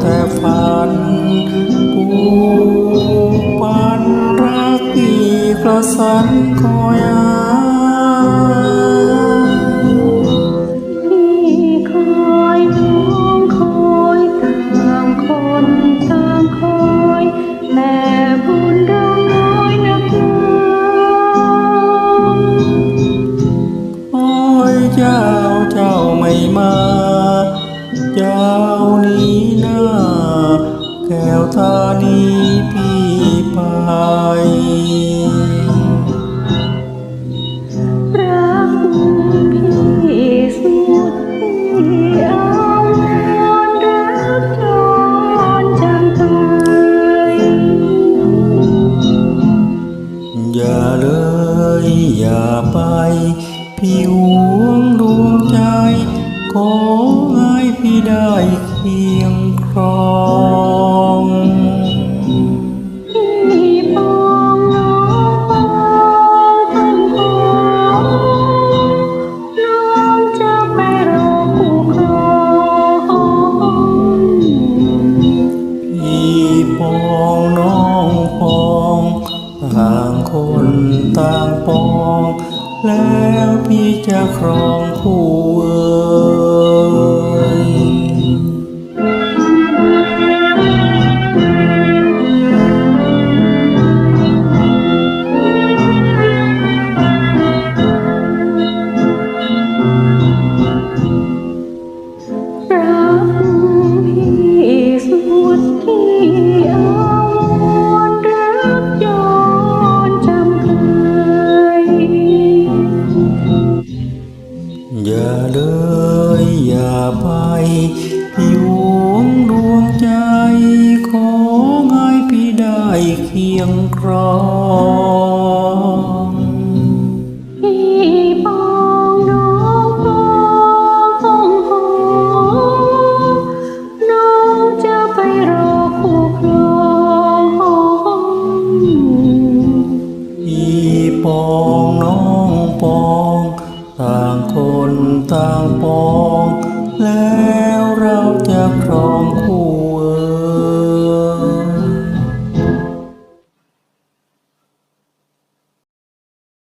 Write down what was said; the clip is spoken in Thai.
แต่ฝันปูปันรักที่กระสันคอยา หน้าแก้วตานีพี่ไปรักพี่สุดที่อาวรณ์รักจนจำตายอย่าเลย อย่าไป พี่หวงดวงใจขอ ห้พี่ได้เคียงครองพี่ปองน้องต้นหอมน้องจะไม่รอคู่ครองพี่ปองน้องปองต่างคนต่างปอง แล้วพี่จะครองคู่ ยวงดวงใจของไอพี่ได้เคียงครองพี่ปองนกองห้องหอน้องจะไปรอคู่ครองพี่ปองน้องปอง ต่างคนต่างปองแล้ว